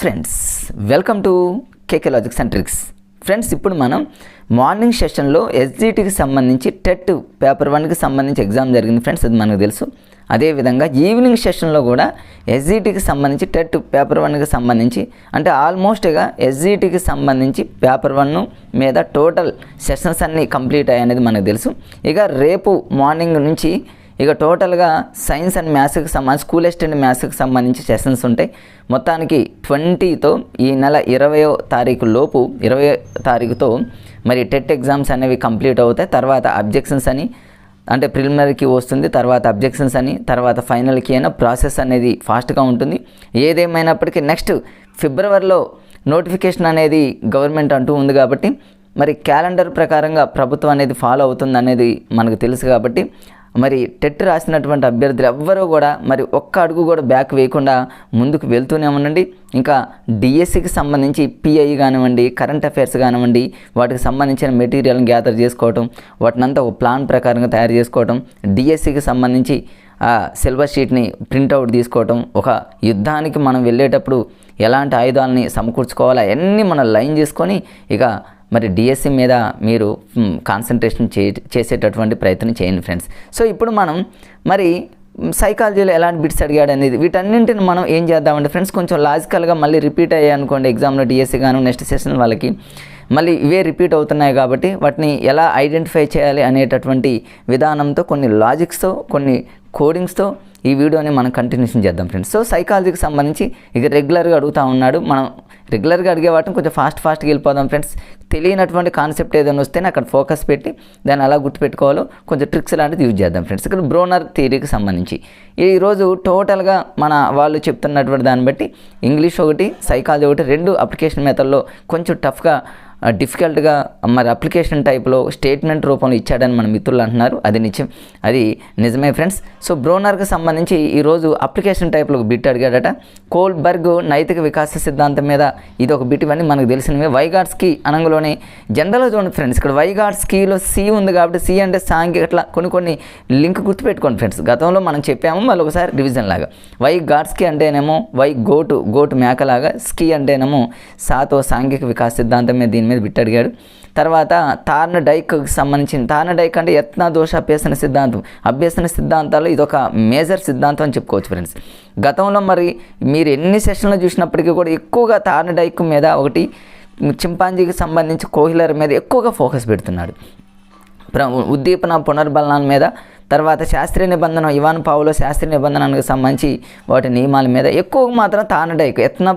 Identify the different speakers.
Speaker 1: Friends welcome to KK logics and tricks friends ఇప్పుడు మనం morning సెషన్లో ఎస్జిటికి సంబంధించి టెట్ పేపర్ వన్కి సంబంధించి ఎగ్జామ్ జరిగింది ఫ్రెండ్స్ అది మనకు తెలుసు. అదేవిధంగా ఈవినింగ్ సెషన్లో కూడా ఎస్జిటికి సంబంధించి టెట్ పేపర్ వన్కి సంబంధించి అంటే ఆల్మోస్ట్గా ఎస్జిటికి సంబంధించి పేపర్ వన్ మీద టోటల్ సెషన్స్ అన్నీ కంప్లీట్ అయ్యాయనేది మనకు తెలుసు. ఇక రేపు మార్నింగ్ నుంచి ఇక టోటల్గా సైన్స్ అండ్ మ్యాథ్స్కి సంబంధించి స్కూల్ అండ్ మ్యాథ్స్కి సంబంధించి సెషన్స్ ఉంటాయి మొత్తానికి ట్వంటీతో ఈ నెల ఇరవయో తారీఖు లోపు ఇరవై తారీఖుతో మరి టెట్ ఎగ్జామ్స్ అనేవి కంప్లీట్ అవుతాయి. తర్వాత అబ్జెక్షన్స్ అని అంటే ప్రిలిమినరీకి వస్తుంది తర్వాత అబ్జెక్షన్స్ అని తర్వాత ఫైనల్కి అయినా ప్రాసెస్ అనేది ఫాస్ట్గా ఉంటుంది. ఏదేమైనప్పటికీ నెక్స్ట్ ఫిబ్రవరిలో నోటిఫికేషన్ అనేది గవర్నమెంట్ అంటూ ఉంది కాబట్టి మరి క్యాలెండర్ ప్రకారంగా ప్రభుత్వం అనేది ఫాలో అవుతుంది అనేది మనకు తెలుసు కాబట్టి మరి టెట్ రాసినటువంటి అభ్యర్థులు ఎవ్వరూ కూడా మరి ఒక్క అడుగు కూడా బ్యాక్ వేయకుండా ముందుకు వెళ్తూనే ఉండండి. ఇంకా డిఎస్సికి సంబంధించి పిఐ కానివ్వండి కరెంట్ అఫైర్స్ కానివ్వండి వాటికి సంబంధించిన మెటీరియల్ని గ్యాదర్ చేసుకోవటం వాటినంతా ఒక ప్లాన్ ప్రకారంగా తయారు చేసుకోవటం డిఎస్సికి సంబంధించి ఆ సిల్వర్ షీట్ని ప్రింట్అవుట్ తీసుకోవటం ఒక యుద్ధానికి మనం వెళ్ళేటప్పుడు ఎలాంటి ఆయుధాలని సమకూర్చుకోవాలా అన్నీ మనం లైన్ చేసుకొని ఇక మరి డిఎస్సి మీద మీరు కాన్సన్ట్రేషన్ చే చేసేటటువంటి ప్రయత్నం చేయండి ఫ్రెండ్స్ సో ఇప్పుడు మనం మరి సైకాలజీలో ఎలాంటి బిట్స్ అడిగాడు అనేది వీటన్నింటిని మనం ఏం చేద్దామంటే ఫ్రెండ్స్ కొంచెం లాజికల్గా మళ్ళీ రిపీట్ అయ్యాయి అనుకోండి ఎగ్జామ్లో డిఎస్సి గాను నెక్స్ట్ సెషన్ వాళ్ళకి. మళ్ళీ ఇవే రిపీట్ అవుతున్నాయి కాబట్టి వాటిని ఎలా ఐడెంటిఫై చేయాలి అనేటటువంటి విధానంతో కొన్ని లాజిక్స్తో కొన్ని కోడింగ్స్తో ఈ వీడియోని మనం కంటిన్యూషన్ చేద్దాం ఫ్రెండ్స్ సో సైకాలజీకి సంబంధించి ఇక రెగ్యులర్గా అడుగుతూ ఉన్నాడు. మనం రెగ్యులర్గా అడిగే వాటిని కొంచెం ఫాస్ట్ ఫాస్ట్గా వెళ్ళిపోదాం ఫ్రెండ్స్. తెలియనటువంటి కాన్సెప్ట్ ఏదైనా వస్తే అక్కడ ఫోకస్ పెట్టి దాన్ని అలా గుర్తుపెట్టుకోవాలో కొంచెం ట్రిక్స్ లాంటిది యూజ్ చేద్దాం ఫ్రెండ్స్. ఇక్కడ బ్రోనర్ థియరీకి సంబంధించి ఈరోజు టోటల్గా మన వాళ్ళు చెప్తున్నటువంటి దాన్ని బట్టి ఇంగ్లీష్ ఒకటి సైకాలజీ ఒకటి రెండు అప్లికేషన్ మెథడ్లో కొంచెం టఫ్గా డిఫికల్ట్గా మరి అప్లికేషన్ టైప్లో స్టేట్మెంట్ రూపంలో ఇచ్చాడని మన మిత్రులు అంటున్నారు. అది నిజం అది నిజమే ఫ్రెండ్స్ సో బ్రోనర్కి సంబంధించి ఈరోజు అప్లికేషన్ టైప్లో బిట్ అడిగాడట. కోల్బర్గ్ నైతిక వికాస సిద్ధాంతం మీద ఇది ఒక బిట్ ఇవన్నీ మనకు తెలిసినవి. వైగాడ్స్కి అనగలోనే జనరల్గా చూడండి ఫ్రెండ్స్ ఇక్కడ వైగాడ్స్కీలో సి ఉంది కాబట్టి సి అంటే సాంఘిక అట్లా కొన్ని కొన్ని లింక్ గుర్తుపెట్టుకోండి ఫ్రెండ్స్ గతంలో మనం చెప్పాము మళ్ళీ ఒకసారి రివిజన్ లాగా. వై గాడ్స్కి అంటేనేమో వై గోటు గోటు మేకలాగా. స్కీ అంటేనేమో సాతో సాంఘిక వికాస సిద్ధాంతం మీద దీని మీద బిట్ అడిగాడు. తర్వాత తార్న డైక్ సంబంధించిన తార్న డైక్ అంటే యత్న దోష అభ్యసన సిద్ధాంతం. అభ్యసన సిద్ధాంతాలు ఇది ఒక మేజర్ సిద్ధాంతం అని చెప్పుకోవచ్చు ఫ్రెండ్స్ గతంలో మరి మీరు ఎన్ని సెషన్లు చూసినప్పటికీ కూడా ఎక్కువగా తార్న డైక్ మీద ఒకటి చింపాంజీకి సంబంధించి కోహిలర్ మీద ఎక్కువగా ఫోకస్ పెడుతున్నాడు. ప్ర- ఉద్దీపన పునర్బలనాల మీద తర్వాత శాస్త్రీయ నిబంధన ఇవాన్ పావులో శాస్త్రీయ నిబంధనకు సంబంధించి వాటి నియమాల మీద ఎక్కువ మాత్రం తానడైక్ యత్న